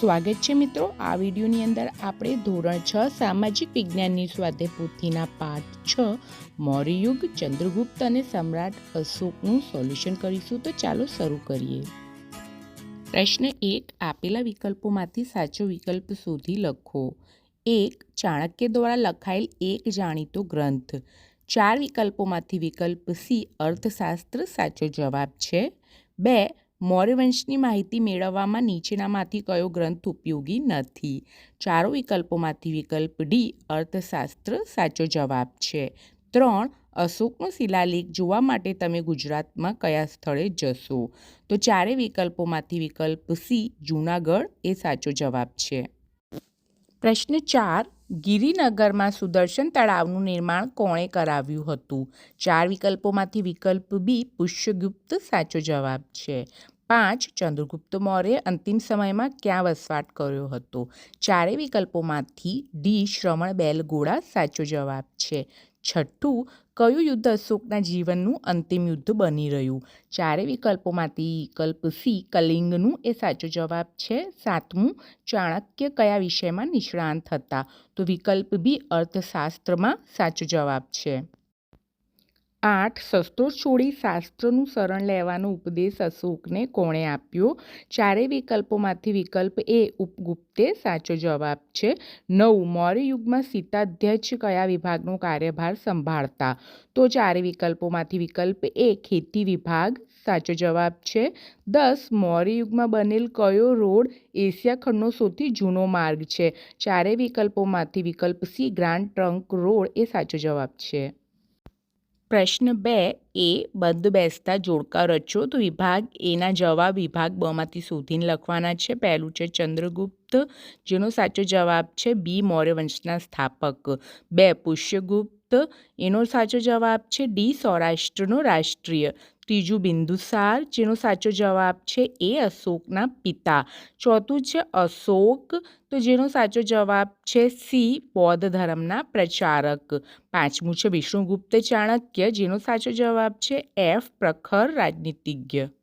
સ્વાગત છે મિત્રો. આ વિડીયોની અંદર આપણે ધોરણ છ સામાજિક વિજ્ઞાનની સ્વાધ્યાય પોથીના પાઠ છ, મૌર્યયુગ, ચંદ્રગુપ્ત અને સમ્રાટ અશોકનું સોલ્યુશન કરીશું. તો ચાલો શરૂ કરીએ. પ્રશ્ન એક, આપેલા વિકલ્પોમાંથી સાચો વિકલ્પ શોધી લખો. એક, ચાણક્ય દ્વારા લખાયેલ એક જાણીતો ગ્રંથ. ચાર વિકલ્પોમાંથી વિકલ્પ સી, અર્થશાસ્ત્ર સાચો જવાબ છે. બે મૌર્ય વંશની માહિતી મેળવવામાં નીચેનામાંથી કયો ગ્રંથ ઉપયોગી નથી? ચારો વિકલ્પોમાંથી વિકલ્પ ડી, અર્થશાસ્ત્ર, સાચો જવાબ છે. ત્રણ, અશોકનો શિલાલેખ જોવા માટે તમે ગુજરાતમાં કયા સ્થળે જશો? તો ચારે વિકલ્પોમાંથી વિકલ્પ સી, જૂનાગઢ, એ સાચો જવાબ છે. પ્રશ્ન ચાર ગિરિનગરમાં સુદર્શન તળાવનું નિર્માણ કોણે કરાવ્યું હતું? ચાર વિકલ્પોમાંથી વિકલ્પ બી પુષ્યગુપ્ત, સાચો જવાબ છે. પાંચ, ચંદ્રગુપ્ત મૌર્ય અંતિમ સમયમાં ક્યાં વસવાટ કર્યો હતો? ચારે વિકલ્પોમાંથી ડી, શ્રવણ બેલગોળા સાચો જવાબ છે. છઠ્ઠું કયું યુદ્ધ અશોકના જીવનનું અંતિમ યુદ્ધ બની રહ્યું? ચારે વિકલ્પોમાંથી વિકલ્પ સી, કલિંગનું. એ સાચો જવાબ છે સાતમું. ચાણક્ય કયા વિષયમાં નિષ્ણાંત હતા? તો વિકલ્પ બી, અર્થશાસ્ત્રમાં સાચો જવાબ છે. આઠ શસ્ત્રો છોડી શાસ્ત્રનું શરણ લેવાનો ઉપદેશ અશોકને કોણે આપ્યો? ચારેય વિકલ્પોમાંથી વિકલ્પ એ ઉપગુપ્તે સાચો જવાબ છે. નવ મૌર્ય યુગમાં સીતાધ્યક્ષ કયા વિભાગનો કાર્યભાર સંભાળતા? તો ચારે વિકલ્પોમાંથી વિકલ્પ એ ખેતી વિભાગ સાચો જવાબ છે. દસ મૌર્ય યુગમાં બનેલ કયો રોડ એશિયા ખંડનો સૌથી જૂનો માર્ગ છે? ચારે વિકલ્પોમાંથી વિકલ્પ સી, ગ્રાન્ડ ટ્રંક રોડ એ સાચો જવાબ છે. પ્રશ્ન બે, એ બંધ બેસતા જોડકા રચો તો વિભાગ એના જવાબ વિભાગ બમાંથી શોધીને લખવાના છે. પહેલું છે ચંદ્રગુપ્ત જેનો સાચો જવાબ છે બી. મૌર્ય વંશના સ્થાપક. બે, પુષ્યગુપ્ત, એનો સાચો જવાબ છે ડી. સૌરાષ્ટ્રનો રાષ્ટ્રીય. ત્રીજું, બિંદુસાર, જેનો સાચો જવાબ છે એ અશોકના પિતા. ચોથું છે અશોક, તો જેનો સાચો જવાબ છે સી. બૌદ્ધ ધર્મના પ્રચારક. પાંચમું છે વિષ્ણુગુપ્ત ચાણક્ય, જેનો સાચો જવાબ છે એફ. પ્રખર રાજનીતિજ્ઞ.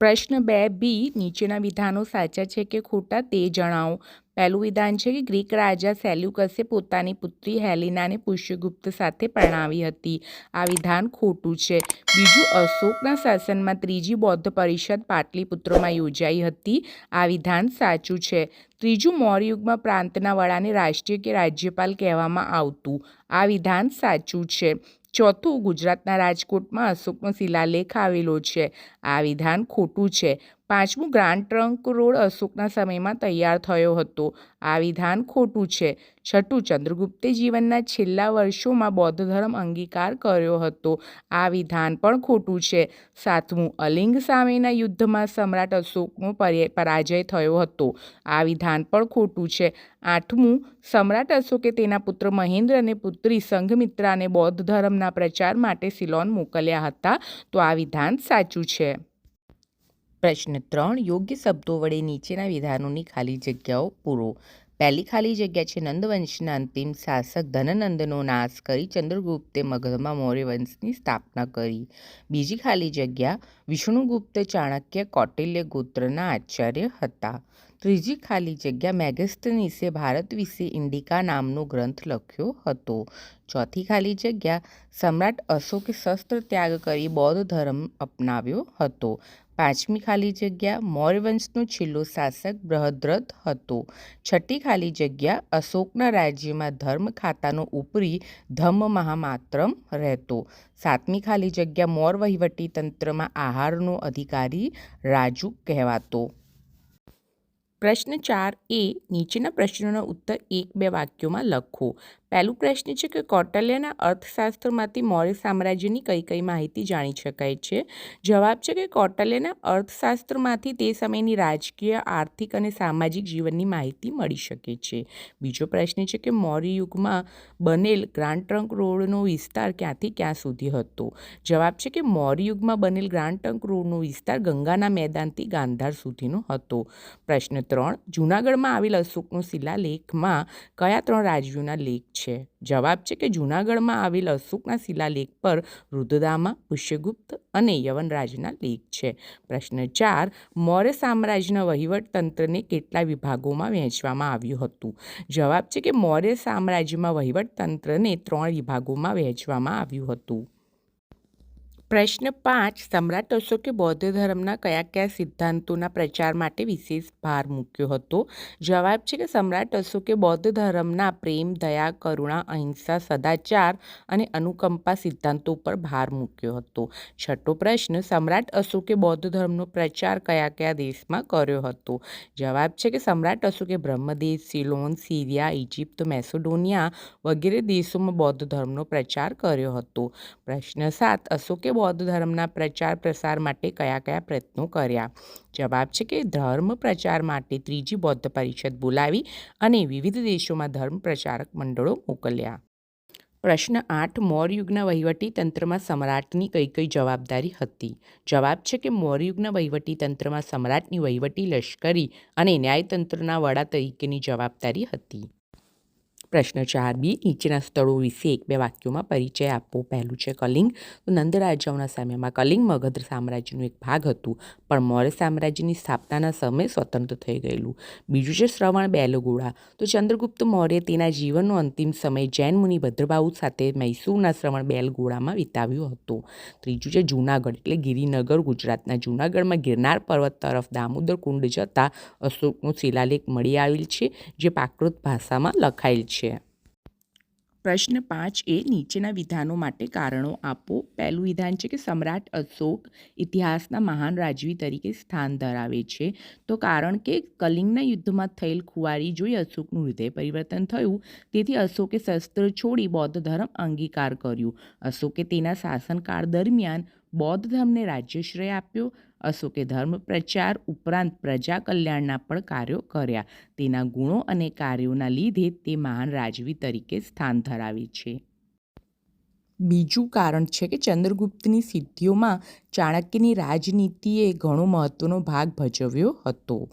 પ્રશ્ન બે બી, નીચેના વિધાનો સાચા છે કે ખોટા તે જણાવો. પહેલું વિધાન છે કે ગ્રીક રાજા સેલ્યુકસે પોતાની પુત્રી હેલિનાને પુષ્યગુપ્ત સાથે પરણાવી હતી. આ વિધાન ખોટું છે. બીજું, અશોકના શાસનમાં ત્રીજી બૌદ્ધ પરિષદ પાટલીપુત્રમાં યોજાઈ હતી. આ વિધાન સાચું છે. ત્રીજું મૌર્ય યુગમાં પ્રાંતના વડાને રાષ્ટ્રીય કે રાજ્યપાલ કહેવામાં આવતું. આ વિધાન સાચું છે. ચોથું ગુજરાતના રાજકોટમાં અશોકનો શિલાલેખ આવેલો છે. આ વિધાન ખોટું છે. પાંચમું, ગ્રાન્ડ ટ્રંક રોડ અશોકના સમયમાં તૈયાર થયો હતો. આ વિધાન ખોટું છે. છઠ્ઠું, ચંદ્રગુપ્તે જીવનના છેલ્લા વર્ષોમાં બૌદ્ધ ધર્મ અંગીકાર કર્યો હતો. આ વિધાન પણ ખોટું છે. સાતમું, અલિંગ સામેના યુદ્ધમાં સમ્રાટ અશોકનો પરાજય થયો હતો. આ વિધાન પણ ખોટું છે. આઠમું, સમ્રાટ અશોકે તેના પુત્ર મહેન્દ્ર અને પુત્રી સંઘમિત્રાને બૌદ્ધ ધર્મના પ્રચાર માટે સિલોન મોકલ્યા હતા. તો આ વિધાન સાચું છે. પ્રશ્ન ત્રણ, યોગ્ય શબ્દો વડે નીચેના વિધાનોની ખાલી જગ્યાઓ પૂરો. પહેલી ખાલી જગ્યા છે નંદવંશના અંતિમ શાસક ધનનંદનો નાશ કરી ચંદ્રગુપ્તે મગધમાં મૌર્ય વંશની સ્થાપના કરી. બીજી ખાલી જગ્યા વિષ્ણુગુપ્ત ચાણક્ય કૌટિલ્ય ગોત્રના આચાર્ય હતા. ત્રીજી ખાલી જગ્યા મેગેસ્ટનીસે ભારત વિશે ઇન્ડિકા નામનો ગ્રંથ લખ્યો હતો. ચોથી ખાલી જગ્યા સમ્રાટ અશોકે શસ્ત્ર ત્યાગ કરી બૌદ્ધ ધર્મ અપનાવ્યો હતો. પાંચમી ખાલી જગ્યા મૌર્ય વંશનો છેલ્લો શાસક બૃહદ્રથ હતો. છઠ્ઠી ખાલી જગ્યા અશોકના રાજ્યમાં ધર્મ ખાતાનો ઉપરી ધમ્મ મહામાત્રમ રહેતો. સાતમી ખાલી જગ્યા મૌર વહીવટી તંત્રમાં આહારનો અધિકારી રાજુ કહેવાતો. પ્રશ્ન ચાર એ નીચેના પ્રશ્નોના ઉત્તર એક બે વાક્યોમાં લખો. પહેલું પ્રશ્ન છે કે કૌટલ્યના અર્થશાસ્ત્રમાંથી મૌર્ય સામ્રાજ્યની કઈ કઈ માહિતી જાણી શકાય છે? જવાબ છે કે કૌટલ્યના અર્થશાસ્ત્રમાંથી તે સમયની રાજકીય, આર્થિક અને સામાજિક જીવનની માહિતી મળી શકે છે. બીજો પ્રશ્ન છે કે મૌર્ય યુગમાં બનેલ ગ્રાન્ડ ટ્રંક રોડનો વિસ્તાર ક્યાંથી ક્યાં સુધી હતો? જવાબ છે કે મૌર્ય યુગમાં બનેલ ગ્રાન્ડ ટ્રંક રોડનો વિસ્તાર ગંગાના મેદાનથી ગાંધાર સુધીનો હતો. પ્રશ્ન ત્રણ, જૂનાગઢમાં આવેલ અશોકનો શિલાલેખમાં કયા ત્રણ રાજ્યોના લેખ છે. જવાબ છે કે જૂનાગઢમાં આવેલ અશોકના શિલાલેખ પર રુદ્રદામા, પુષ્યગુપ્ત અને યવનરાજના લેખ છે. પ્રશ્ન ચાર, મૌર્ય સામ્રાજ્યના વહીવટતંત્રને કેટલા વિભાગોમાં વહેંચવામાં આવ્યું હતું? જવાબ છે કે મૌર્ય સામ્રાજ્યમાં વહીવટતંત્રને ત્રણ વિભાગોમાં વહેંચવામાં આવ્યું હતું. પ્રશ્ન પાંચ, સમ્રાટ અશોકે બૌદ્ધ ધર્મના કયા કયા સિદ્ધાંતોના પ્રચાર માટે વિશેષ ભાર મૂક્યો હતો? જવાબ છે કે સમ્રાટ અશોકે બૌદ્ધ ધર્મના પ્રેમ, દયા, કરુણા, અહિંસા, સદાચાર અને અનુકંપા સિદ્ધાંતો પર ભાર મૂક્યો હતો. છઠ્ઠો પ્રશ્ન, સમ્રાટ અશોકે બૌદ્ધ ધર્મનો પ્રચાર કયા કયા દેશમાં કર્યો હતો? જવાબ છે કે સમ્રાટ અશોકે Brahmadesh, Ceylon, Syria Egypt Macedonia વગેરે દેશોમાં બૌદ્ધ ધર્મનો પ્રચાર કર્યો હતો. પ્રશ્ન સાત, અશોકે બૌદ્ધ ધર્મના પ્રચાર પ્રસાર માટે કયા કયા પ્રયત્નો કર્યા? જવાબ છે કે ધર્મ પ્રચાર માટે ત્રીજી બૌદ્ધ પરિષદ બોલાવી અને વિવિધ દેશોમાં ધર્મ પ્રચારક મંડળો મોકલ્યા. પ્રશ્ન આઠ મૌર્યુગના વહીવટી તંત્રમાં સમ્રાટની કઈ કઈ જવાબદારી હતી? જવાબ છે કે મૌર્ય યુગના વહીવટી તંત્રમાં સમ્રાટની વહીવટી લશ્કરી અને ન્યાયતંત્રના વડા તરીકેની જવાબદારી હતી. પ્રશ્ન ચાર બી, નીચેના સ્થળો વિશે એક બે વાક્યોમાં પરિચય આપવો પહેલું છે કલિંગ. તો નંદ રાજાઓના સમયમાં કલિંગ મગધ સામ્રાજ્યનું એક ભાગ હતું, પણ મૌર્ય સામ્રાજ્યની સ્થાપનાના સમયે સ્વતંત્ર થઈ ગયેલું. બીજું છે શ્રવણ બેલગોળા તો ચંદ્રગુપ્ત મૌર્ય તેના જીવનનો અંતિમ સમય જૈન મુનિ ભદ્રબાહુ સાથે મૈસૂરના શ્રવણ બેલગોળામાં વિતાવ્યો હતો. ત્રીજું છે જૂનાગઢ, એટલે ગિરિનગર, ગુજરાતના જૂનાગઢમાં ગિરનાર પર્વત તરફ દામોદર કુંડ જતા અશોકનો શિલાલેખ મળી આવેલ છે, જે પ્રાકૃત ભાષામાં લખાયેલ છે. પ્રશ્ન પાંચ એ નીચેના વિધાનો માટે કારણો આપો. પહેલું વિધાન છે કે સમ્રાટ અશોક ઇતિહાસના મહાન રાજવી તરીકે સ્થાન ધરાવે છે. તો કારણ કે કલિંગના યુદ્ધમાં થયેલ ખુવારી જોઈ અશોકનું હૃદય પરિવર્તન થયું. તેથી અશોકે શસ્ત્ર છોડી બૌદ્ધ ધર્મ અંગીકાર કર્યું. અશોકે તેના શાસનકાળ દરમિયાન બૌદ્ધ ધર્મને રાજ્યશ્રય આપ્યો. અશોકે ધર્મ પ્રચાર ઉપરાંત પ્રજા કલ્યાણના પણ કાર્યો કર્યા. તેના ગુણો અને કાર્યોના લીધે તે મહાન રાજવી તરીકે સ્થાન ધરાવે છે. બીજું કારણ છે કે ચંદ્રગુપ્તની સિદ્ધિઓમાં ચાણક્યની રાજનીતિએ ઘણો મહત્ત્વનો ભાગ ભજવ્યો હતો.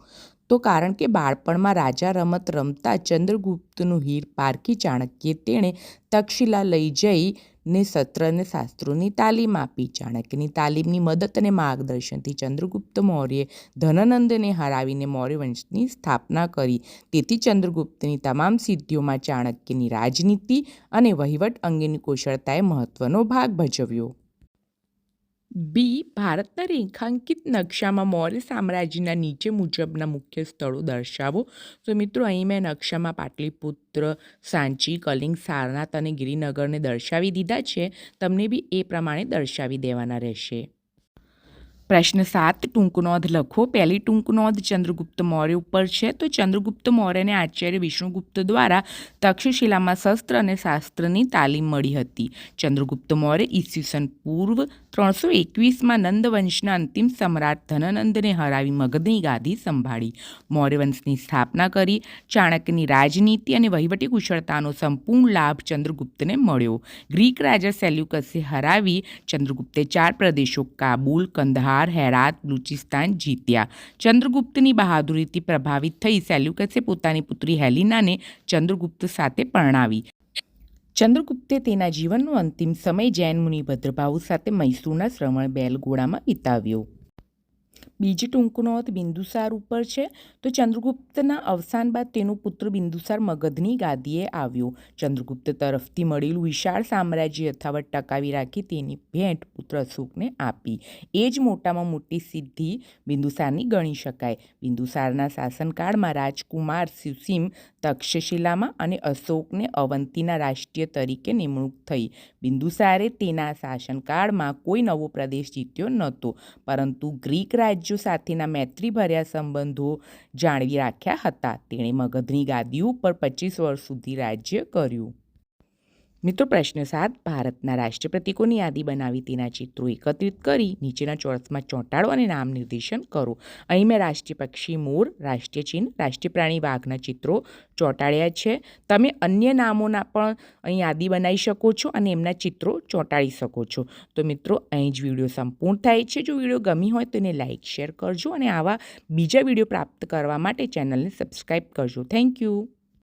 તો કારણ કે બાળપણમાં રાજા રમત રમતા ચંદ્રગુપ્તનું હીર પારખી ચાણક્યે તેણે તક્ષશિલા લઈ જઈ ને સત્ર અને શાસ્ત્રોની તાલીમ આપી. ચાણક્યની તાલીમની મદદ અને માર્ગદર્શનથી ચંદ્રગુપ્ત મૌર્યે ધનનંદને હરાવીને મૌર્ય વંશની સ્થાપના કરી. તેથી ચંદ્રગુપ્તની તમામ સિદ્ધિઓમાં ચાણક્યની રાજનીતિ અને વહીવટ અંગેની કુશળતાએ મહત્ત્વનો ભાગ ભજવ્યો. બી, ભારતના રેખાંકિત નકશામાં મૌર્ય સામ્રાજ્યના નીચે મુજબના મુખ્ય સ્થળો દર્શાવો. તો મિત્રો, અહીં મેં નકશામાં પાટલીપુત્ર, સાંચી, કલિંગ, સારનાથ અને ગિરિનગરને દર્શાવી દીધા છે. તમને બી એ પ્રમાણે દર્શાવી દેવાના રહેશે. પ્રશ્ન સાત, ટૂંક નોંધ લખો. પહેલી ટૂંક નોંધ ચંદ્રગુપ્ત મૌર્ય ઉપર છે. તો ચંદ્રગુપ્ત મૌર્યને આચાર્ય વિષ્ણુગુપ્ત દ્વારા તક્ષશિલામાં શસ્ત્ર અને શાસ્ત્રની તાલીમ મળી હતી. ચંદ્રગુપ્ત મૌર્ય ઈસવીસન પૂર્વ ત્રણસો એકવીસમાં નંદવંશના અંતિમ સમ્રાટ ધનનંદને હરાવી મગધની ગાદી સંભાળી. મૌર્યવંશની સ્થાપના કરી, ચાણક્યની રાજનીતિ અને વહીવટી કુશળતાનો સંપૂર્ણ લાભ ચંદ્રગુપ્તને મળ્યો. ગ્રીક રાજા સેલ્યુકસે હરાવી ચંદ્રગુપ્તે ચાર પ્રદેશો કાબુલ, કંદહાર, હેરાત બલુચિસ્તાન જીત્યા. ચંદ્રગુપ્તની બહાદુરીથી પ્રભાવિત થઈ સેલ્યુકસે પોતાની પુત્રી હેલિનાને ચંદ્રગુપ્ત સાથે પરણાવી. ચંદ્રગુપ્તે તેના જીવનનો અંતિમ સમય જૈન મુનિ ભદ્રભાહુ સાથે મૈસૂરના શ્રવણ બેલગોળામાં વિતાવ્યો. બીજી ટૂંકનો અર્થ બિંદુસાર ઉપર છે, તો ચંદ્રગુપ્તના અવસાન બાદ તેનો પુત્ર બિંદુસાર મગધની ગાદીએ આવ્યો. ચંદ્રગુપ્ત તરફથી મળેલું વિશાળ સામ્રાજ્ય યથાવત ટકાવી રાખી તેની ભેટ પુત્ર અશોકને આપી. એ જ મોટામાં મોટી સિદ્ધિ બિંદુસારની ગણી શકાય. બિંદુસારના શાસનકાળમાં રાજકુમાર સુસીમ તક્ષશિલામાં અને અશોકને અવંતીના રાષ્ટ્રીય તરીકે નિમણૂક થઈ. બિંદુસારે તેના શાસનકાળમાં કોઈ નવો પ્રદેશ જીત્યો નહોતો, પરંતુ ગ્રીક રાજ્યો સાથેના મૈત્રીભર્યા સંબંધો જાળવી રાખ્યા હતા. તેણે મગધની ગાદી ઉપર પચીસ વર્ષ સુધી રાજ્ય કર્યું. મિત્રો પ્રશ્ન સાત, ભારતના રાષ્ટ્રીય પ્રતીકોની યાદી બનાવી તેના ચિત્રો એકત્રિત કરી નીચેના ચોરસમાં ચોંટાડો અને નામ નિર્દેશન કરો. અહીં મેં રાષ્ટ્રીય પક્ષી મોર રાષ્ટ્રીય ચિહ્ન, રાષ્ટ્રીય પ્રાણી વાઘના ચિત્રો ચોંટાડ્યા છે. તમે અન્ય નામોના પણ અહીં યાદી બનાવી શકો છો અને એમના ચિત્રો ચોંટાડી શકો છો. તો મિત્રો, અહીં જ વીડિયો સંપૂર્ણ થાય છે. જો વીડિયો ગમી હોય તો એને લાઇક શેર કરજો અને આવા બીજા વીડિયો પ્રાપ્ત કરવા માટે ચેનલને સબસ્ક્રાઈબ કરજો. Thank you.